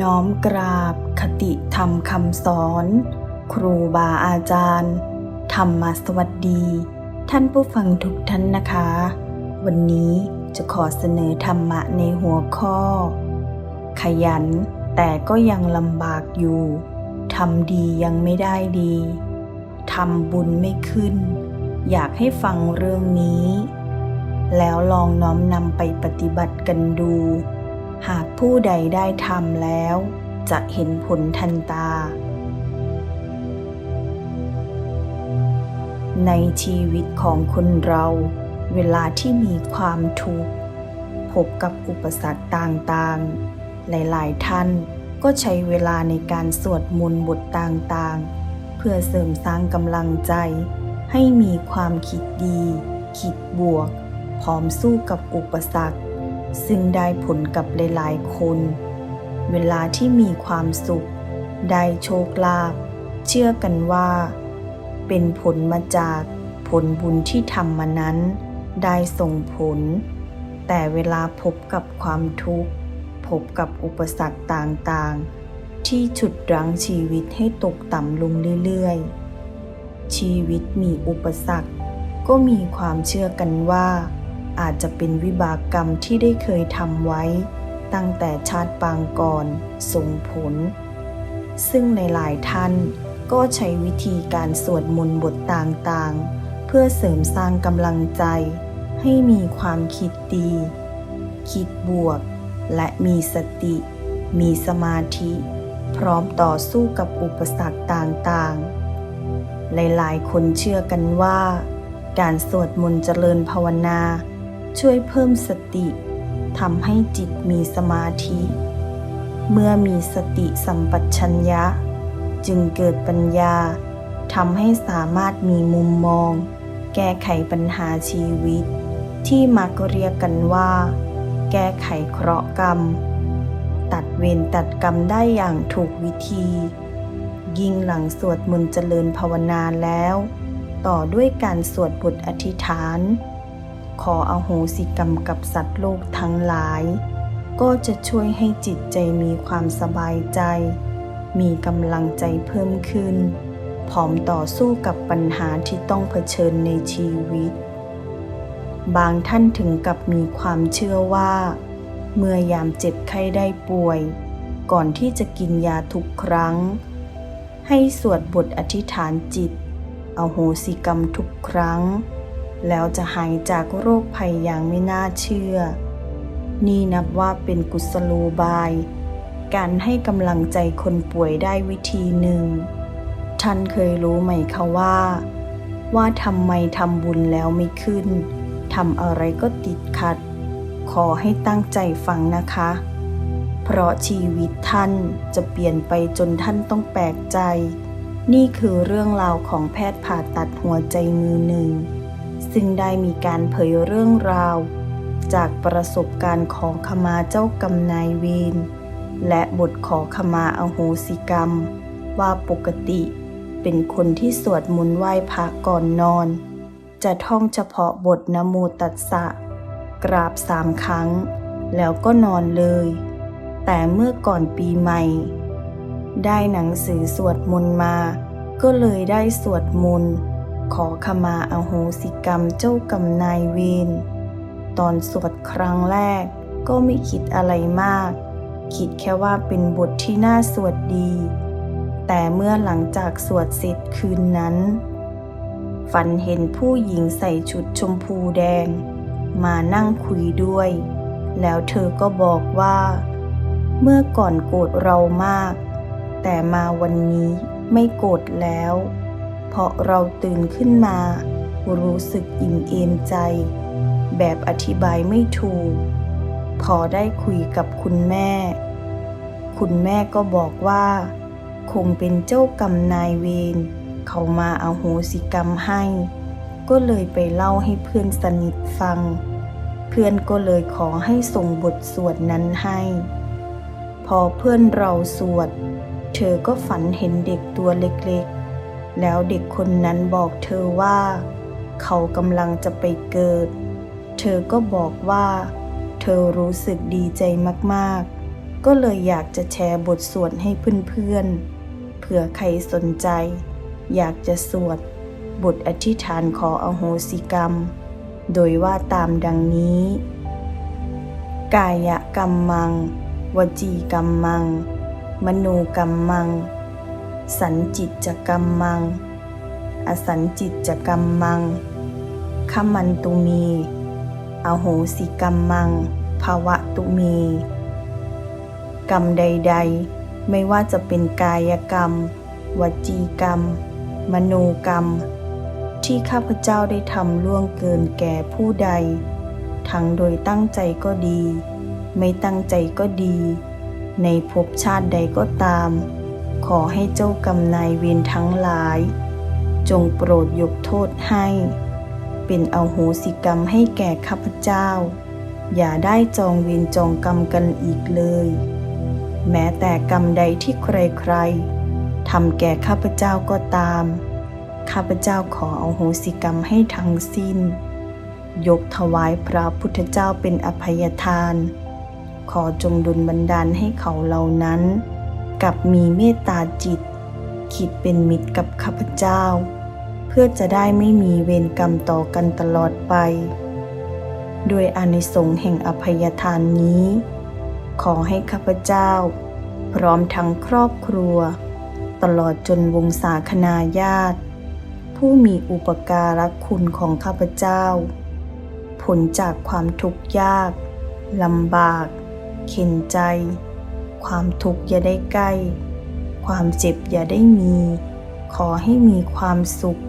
น้อมกราบคติธรรมคำสอน ครูบาอาจารย์ ธรรมสวัสดี ท่านผู้ฟังทุกท่านนะคะ วันนี้จะขอเสนอธรรมะในหัวข้อ ขยันแต่ก็ยังลำบากอยู่ทำดียังไม่ได้ดีทำบุญไม่ขึ้น อยากให้ฟังเรื่องนี้ แล้วลองน้อมนำไปปฏิบัติกันดู หากผู้ใดได้ทำแล้ว จะเห็นผลทันตา ในชีวิตของคนเราเวลาที่มีความทุกข์พบกับอุปสรรคต่างๆ หลายๆท่านก็ใช้เวลาในการสวดมนต์บทต่างๆ เพื่อเสริมสร้างกำลังใจ ให้มีความคิดดี คิดบวก พร้อมสู้กับอุปสรรค ซึ่งได้ผลกับหลายๆคน เวลาที่มีความสุข ได้โชคลาภเชื่อกันว่า เป็นผลมาจากผลบุญที่ทำมานั้น ได้ส่งผล แต่เวลาพบกับความทุกข์ พบกับอุปสรรคต่างๆ ที่ฉุดรั้งชีวิตให้ตกต่ำลงเรื่อยๆ ชีวิตมีอุปสรรค ก็มีความเชื่อกันว่า อาจจะเป็นวิบากกรรมที่ได้เคยทำไว้ ตั้งแต่ชาติปางก่อนส่งผล ซึ่งในหลายท่านก็ใช้วิธีการสวดมนต์บทต่างๆ เพื่อเสริมสร้างกำลังใจ ให้มีความคิดดี คิดบวก และมีสติ มีสมาธิ พร้อมต่อสู้กับอุปสรรคต่างๆ หลายๆ คนเชื่อกันว่า การสวดมนต์เจริญภาวนา ช่วยเพิ่มสติทำให้จิตมีสมาธิ เมื่อมีสติสัมปชัญญะ จึงเกิดปัญญาทำให้สามารถมีมุมมอง แก้ไขปัญหาชีวิต ที่มักเรียกกันว่า แก้ไขเคราะห์กรรม ตัดเวรตัดกรรมได้อย่างถูกวิธี ยิ่งหลังสวดมนต์เจริญภาวนาแล้ว ต่อด้วยการสวดบทอธิษฐาน ขออโหสิกรรมกับสัตว์โลกทั้งหลาย ก็จะช่วยให้จิตใจมีความสบายใจ มีกำลังใจเพิ่มขึ้น พร้อมต่อสู้กับปัญหาที่ต้องเผชิญในชีวิต บางท่านถึงกับมีความเชื่อว่า เมื่อยามเจ็บไข้ได้ป่วย ก่อนที่จะกินยาทุกครั้ง ให้สวดบทอธิษฐานจิตเอาโหสิกรรมทุกครั้ง แล้วจะหายจากโรคภัยอย่างไม่น่าเชื่อ นี่นับว่าเป็นกุศโลบาย การให้กำลังใจคนป่วยได้วิธีหนึ่ง ท่านเคยรู้ไหมคะว่า ว่าทำไมทำบุญแล้วไม่ขึ้นทำอะไรก็ติดขัด ขอให้ตั้งใจฟังนะคะ เพราะชีวิตท่านจะเปลี่ยนไปจนท่านต้องแปลกใจ นี่คือเรื่องราวของแพทย์ผ่าตัดหัวใจมือหนึ่ง ซึ่งได้มีการเผยเรื่องราว จากประสบการณ์ของขมาเจ้ากรรมนายเวรและบทขอขมาอโหสิกรรม ว่าปกติเป็นคนที่สวดมนต์ไหว้พระก่อนนอน จะท่องเฉพาะบทนโมตัสสะ กราบสามครั้ง แล้วก็นอนเลย แต่เมื่อก่อนปีใหม่ ได้หนังสือสวดมนต์มา ก็เลยได้สวดมนต์ ขอขมาอโหสิกรรมเจ้ากรรมนายเวรตอนสวดครั้งแรกก็ไม่คิดอะไรมาก คิดแค่ว่าเป็นบทที่น่าสวดดี แต่เมื่อหลังจากสวดเสร็จคืนนั้น ฝันเห็นผู้หญิงใส่ชุดชมพูแดง มานั่งคุยด้วย แล้วเธอก็บอกว่า เมื่อก่อนโกรธเรามาก แต่มาวันนี้ไม่โกรธแล้ว พราะเราตื่นขึ้นมา รู้สึกอิ่มเอมใจ แบบอธิบายไม่ถูก พอได้คุยกับคุณแม่ คุณแม่ก็บอกว่า คงเป็นเจ้ากรรมนายเวรเขามาเอาโหสิกรรมให้ ก็เลยไปเล่าให้เพื่อนสนิทฟัง เพื่อนก็เลยขอให้ส่งบทสวดนั้นให้ พอเพื่อนเราสวด เธอก็ฝันเห็นเด็กตัวเล็ก แล้วเด็กคนนั้นบอกเธอว่า เขากำลังจะไปเกิด เธอก็บอกว่า เธอรู้สึกดีใจมากๆ ก็เลยอยากจะแชร์บทสวดให้เพื่อนๆ เผื่อใครสนใจ อยากจะสวด บทอธิษฐานขออโหสิกรรม โดยว่าตามดังนี้ กายกรรมมัง วจีกรรมมัง มโนกรรมมัง สันจิตจกรรมมัง อสันจิตจกรรมมังขมันตุมี อโหสิกรรมมัง ภาวะตุมี กรรมใด ๆ ไม่ว่าจะเป็นกายกรรม วจีกรรม มโนกรรม ที่ข้าพเจ้าได้ทำล่วงเกินแก่ผู้ใด ทั้งโดยตั้งใจก็ดี ไม่ตั้งใจก็ดี ในภพชาติใดก็ตาม ขอให้เจ้ากรรมนายเวรทั้งหลาย จงโปรดยกโทษให้ เป็นเอาโหสิกรรมให้แก่ข้าพเจ้า อย่าได้จองเวรจองกรรมกันอีกเลย แม้แต่กรรมใดที่ใครๆทำแก่ข้าพเจ้าก็ตาม ข้าพเจ้าขอเอาโหสิกรรมให้ทั้งสิ้น ยกถวายพระพุทธเจ้าเป็นอภัยทาน ขอจงดุลบันดาลให้เขาเหล่านั้น กับมีเมตตาจิต คิดเป็นมิตรกับข้าพเจ้า เพื่อจะได้ไม่มีเวรกรรมต่อกันตลอดไป โดยอานิสงส์แห่งอภัยทานนี้ ขอให้ข้าพเจ้า พร้อมทั้งครอบครัว ตลอดจนวงศาคณาญาติ ผู้มีอุปการะคุณของข้าพเจ้า ผลจากความทุกข์ยากลำบาก เข็นใจ ความทุกข์อย่าได้ใกล้ ความเจ็บอย่าได้มี ขอให้มีความสุข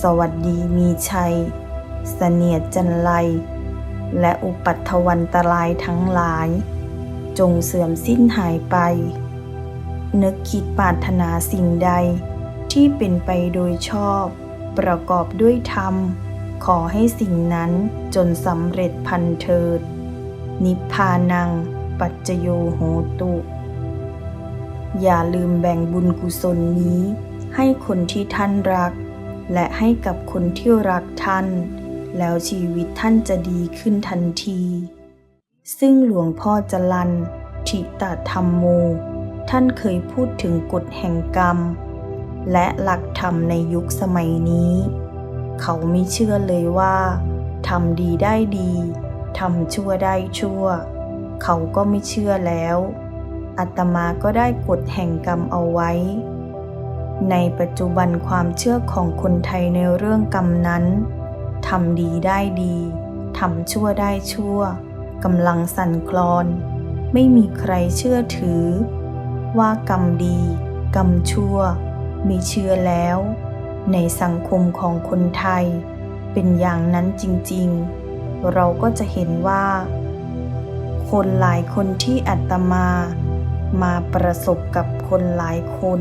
สวัสดีมีชัย เสนียดจันไรและอุปัตถวันตรายทั้งหลาย จงเสื่อมสิ้นหายไป นึกคิดปรารถนาสิ่งใด ที่เป็นไปโดยชอบ ประกอบด้วยธรรม ขอให้สิ่งนั้นจนสำเร็จพันเทิดนิพพานัง ปัจจโยโหตุ อย่าลืมแบ่งบุญกุศลนี้ ให้คนที่ท่านรัก และให้กับคนที่รักท่าน แล้วชีวิตท่านจะดีขึ้นทันที ซึ่งหลวงพ่อจรันทิตธรรมโม ท่านเคยพูดถึงกฎแห่งกรรม และหลักธรรมในยุคสมัยนี้ เขาไม่เชื่อเลยว่าทำดีได้ดีทำชั่วได้ชั่ว เขาก็ไม่เชื่อแล้วอาตมาก็ได้กฎแห่งกรรมเอาไว้ ในปัจจุบันความเชื่อของคนไทยในเรื่องกรรมนั้นทำดีได้ดีทำชั่วได้ชั่วกำลังสั่นคลอน ไม่มีใครเชื่อถือ ว่ากรรมดี กรรมชั่ว มีเชื่อแล้ว ในสังคมของคนไทย เป็นอย่างนั้นจริงๆ เราก็จะเห็นว่า คนหลายคนที่อัตมา มาประสบกับคนหลายคน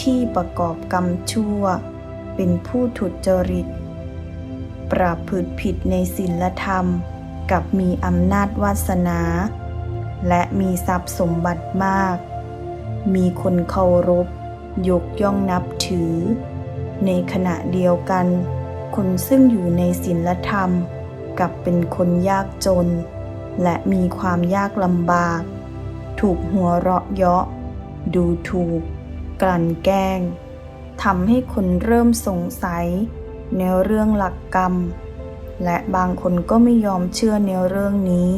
ที่ประกอบกรรมชั่ว เป็นผู้ทุจริต ประพฤติผิดในศีลธรรม กับมีอำนาจวาสนา และมีทรัพย์สมบัติมาก มีคนเคารพ ยกย่องนับถือ ในขณะเดียวกัน คนซึ่งอยู่ในศีลธรรม กับเป็นคนยากจน และมีความยากลำบาก ถูกหัวเราะเยาะ ดูถูก กลั่นแกล้งทำให้คนเริ่มสงสัย ในเรื่องหลักกรรม และบางคนก็ไม่ยอมเชื่อในเรื่องนี้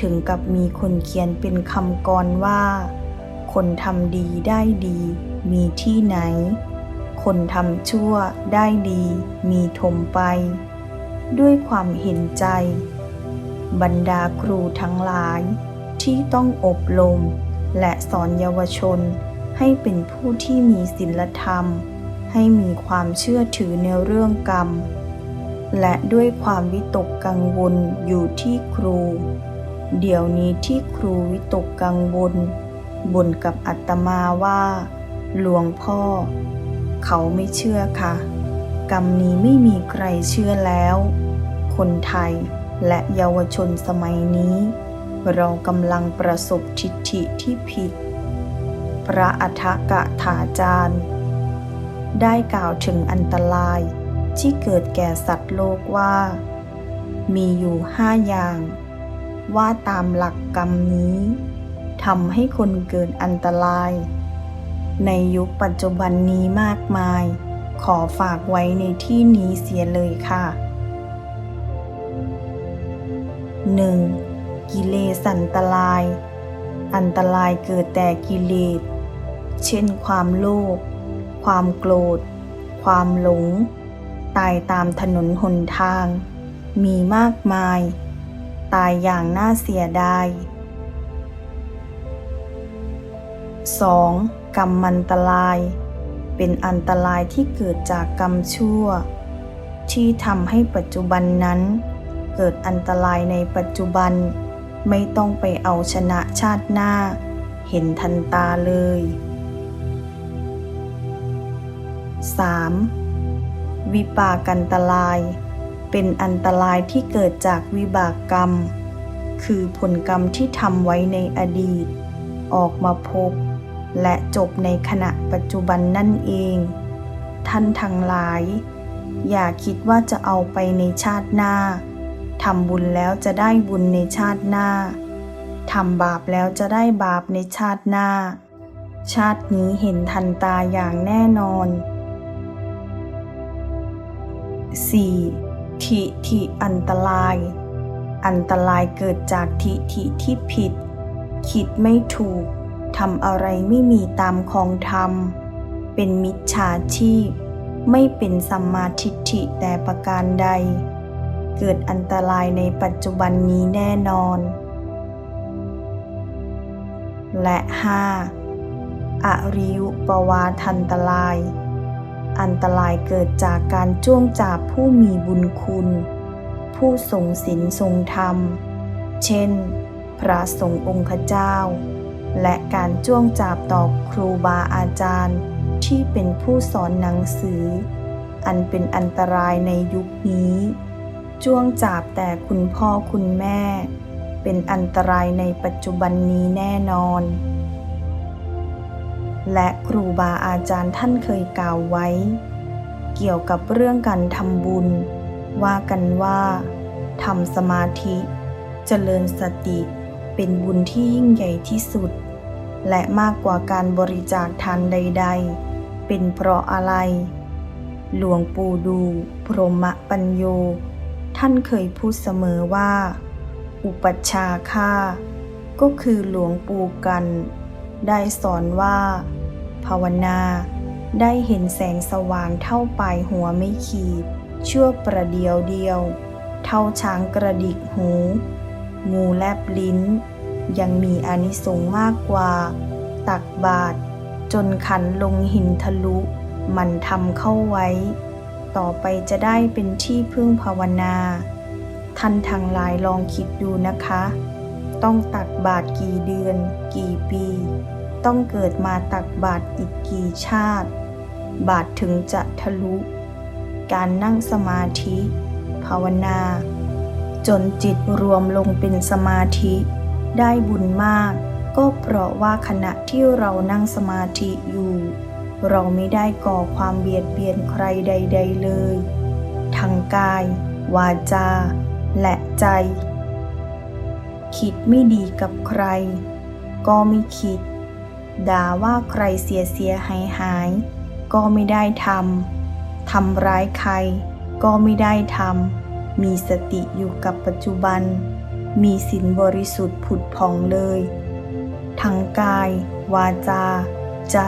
ถึงกับมีคนเขียนเป็นคำกรว่า คนทำดีได้ดี มีที่ไหน คนทำชั่วได้ดี มีถมไป ด้วยความเห็นใจ บรรดาครูทั้งหลายที่ต้องอบรมและสอนเยาวชน ให้เป็นผู้ที่มีศีลธรรม ให้มีความเชื่อถือในเรื่องกรรม และด้วยความวิตกกังวลอยู่ที่ครู เดี๋ยวนี้ที่ครูวิตกกังวลบ่นกับอัตมาว่า หลวงพ่อ เขาไม่เชื่อค่ะ กรรมนี้ไม่มีใครเชื่อแล้ว คนไทย และเยาวชนสมัยนี้ เรากำลังประสบทิฏฐิที่ผิด พระอัฏฐกะถาจารย์ ได้กล่าวถึงอันตรายที่เกิดแก่สัตว์โลกว่า มีอยู่ห้าอย่าง ว่าตามหลักกรรมนี้ทำให้คนเกิดอันตราย ในยุคปัจจุบันนี้มากมาย ขอฝากไว้ในที่นี้เสียเลยค่ะ 1. กิเลสอันตราย อันตรายเกิดแต่กิเลส เช่นความโลภ ความโกรธ ความหลง ตายตามถนนหนทาง มีมากมาย ตายอย่างน่าเสียดาย 2. กรรมมันตราย เป็นอันตรายที่เกิดจากกรรมชั่ว ที่ทำให้ปัจจุบันนั้น เกิดอันตรายในปัจจุบัน ไม่ต้องไปเอาชนะชาติหน้า เห็นทันตาเลย 3. วิปากันตราย เป็นอันตรายที่เกิดจากวิบากกรรม คือผลกรรมที่ทำไว้ในอดีต ออกมาพบ และจบในขณะปัจจุบันนั่นเอง ท่านทั้งหลาย อย่าคิดว่าจะเอาไปในชาติหน้า ทำบุญแล้วจะได้บุญในชาติหน้า ทำบาปแล้วจะได้บาปในชาติหน้า ชาตินี้เห็นทันตาอย่างแน่นอน 4. ทิฐิอันตราย อันตรายเกิดจากทิฐิที่ผิด คิดไม่ถูก ทำอะไรไม่มีตามของธรรม เป็นมิจฉาชีพ ไม่เป็นสัมมาทิฏฐิแต่ประการใด เกิดอันตรายในปัจจุบันนี้แน่นอน และ 5. อริยุปวาทันตราย อันตรายเกิดจากการจ้วงจาบผู้มีบุญคุณ ผู้ทรงศีลทรงธรรม เช่น พระสงฆ์องค์เจ้า และการจ้วงจาบต่อครูบาอาจารย์ที่เป็นผู้สอนหนังสือ อันเป็นอันตรายในยุคนี้ จ้วงจาบแต่คุณพ่อคุณแม่ เป็นอันตรายในปัจจุบันนี้แน่นอน และครูบาอาจารย์ท่านเคยกล่าวไว้ เกี่ยวกับเรื่องการทำบุญ ว่ากันว่าทำสมาธิเจริญสติเป็นบุญที่ยิ่งใหญ่ที่สุด และมากกว่าการบริจาคทานใด ๆ เป็นเพราะอะไร หลวงปู่ดู พรหมปัญโย ท่านเคยพูดเสมอว่า อุปัชฌาย์ค่าก็คือหลวงปู่กัน ได้สอนว่า ภาวนาได้เห็นแสงสว่างเท่าปลายหัวไม่ขีด ชั่วประเดียวเดียว เท่าช้างกระดิกหู งูแลบลิ้น ยังมีอนิสงส์มากกว่า ตักบาตรจนขันลงหินทะลุ มันทำเข้าไว้ ต่อไปจะได้เป็นที่พึ่งภาวนา ท่านทั้งหลายลองคิดดูนะคะ ต้องตักบาตรกี่เดือน กี่ปี ต้องเกิดมาตักบาตรอีกกี่ชาติ บาตรถึงจะทะลุ การนั่งสมาธิ ภาวนา จนจิตรวมลงเป็นสมาธิ ได้บุญมาก ก็เพราะว่าขณะที่เรานั่งสมาธิอยู่ เราไม่ได้ก่อความเบียดเบียนใครใด ๆ เลย ทั้งกาย วาจา และใจ คิดไม่ดีกับใคร ก็ไม่คิด ด่าว่าใครเสียเสียหายหายก็ไม่ได้ทำ ทำร้ายใคร ก็ไม่ได้ทำ มีสติอยู่กับปัจจุบัน มีศีลบริสุทธิ์ผุดผ่องเลย ทั้งกาย วาจา ใจ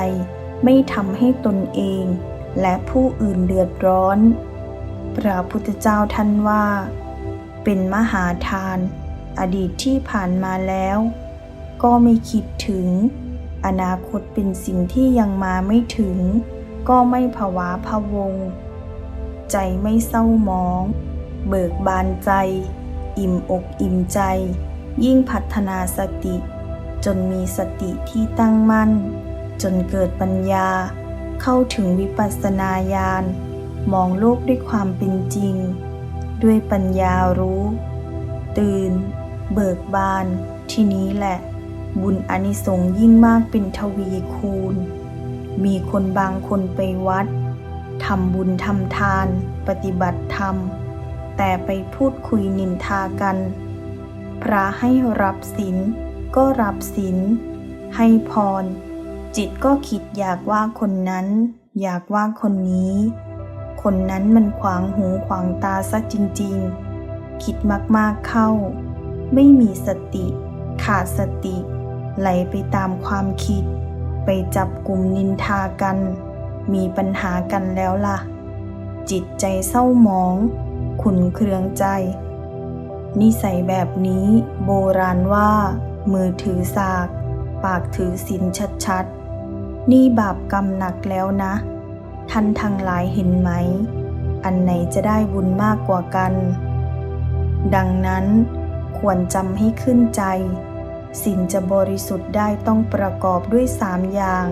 ไม่ทำให้ตนเอง และผู้อื่นเดือดร้อน พระพุทธเจ้าท่านว่า เป็นมหาทาน อดีตที่ผ่านมาแล้ว ก็ไม่คิดถึง อนาคตเป็นสิ่งที่ยังมาไม่ถึง ก็ไม่ผวาพะวง ใจไม่เศร้าหมอง เบิกบานใจ อิ่มอกอิ่มใจ ยิ่งพัฒนาสติ จนมีสติที่ตั้งมั่น จนเกิดปัญญา เข้าถึงวิปัสสนาญาณมองโลกด้วยความเป็นจริง ด้วยปัญญารู้ ตื่น เบิกบาน ทีนี้แหละ บุญอนิสงยิ่งมากเป็นทวีคูณ มีคนบางคนไปวัดทำบุญทำทาน ปฏิบัติธรรม แต่ไปพูดคุยนินทากัน พระให้รับศีลก็รับศีลให้พร จิตก็คิดอยากว่าคนนั้น อยากว่าคนนี้ คนนั้นมันขวางหูขวางตาซะจริงๆ คิดมากๆเข้า ไม่มีสติ ขาดสติ ไหลไปตามความคิด ไปจับกลุ่มนินทากัน มีปัญหากันแล้วล่ะ จิตใจเศร้าหมอง ขุนเคืองใจ นิสัยแบบนี้โบราณว่า มือถือสาก ปากถือศีลชัดๆ นี่บาปกรรมหนักแล้วนะ ท่านทั้งหลายเห็นไหม อันไหนจะได้บุญมากกว่ากัน ดังนั้นควรจำให้ขึ้นใจศีลจะบริสุทธิ์ได้ต้องประกอบด้วยสามอย่าง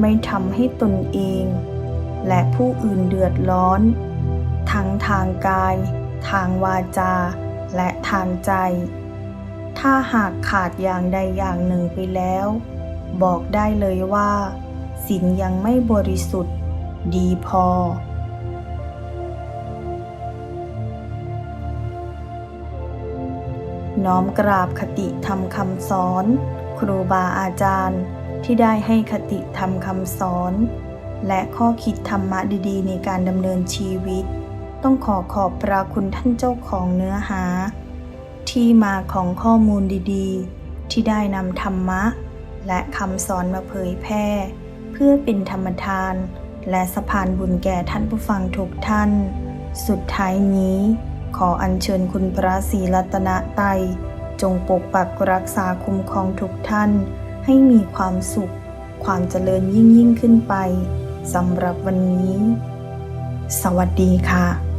ไม่ทำให้ตนเอง และผู้อื่นเดือดร้อน ทั้งทางกาย ทางวาจา และทางใจ ถ้าหากขาดอย่างใดอย่างหนึ่งไปแล้ว บอกได้เลยว่าศีลยังไม่บริสุทธิ์ ดีพอ น้อมกราบคติธรรมคำสอน ครูบาอาจารย์ที่ได้ให้คติธรรมคำสอน และข้อคิดธรรมะดีๆ ในการดำเนินชีวิต ต้องขอขอบพระคุณท่านเจ้าของเนื้อหา ที่มาของข้อมูลดีๆ ที่ได้นำธรรมะ และคำสอนมาเผยแพร่ เพื่อเป็นธรรมทาน และสะพานบุญแก่ท่านผู้ฟังทุกท่าน สุดท้ายนี้ ขออัญเชิญคุณพระศรีรัตนไตยจงปกปักรักษาคุ้มครองทุกท่าน ให้มีความสุข ความเจริญยิ่งยิ่งขึ้นไปสำหรับวันนี้ สวัสดีค่ะ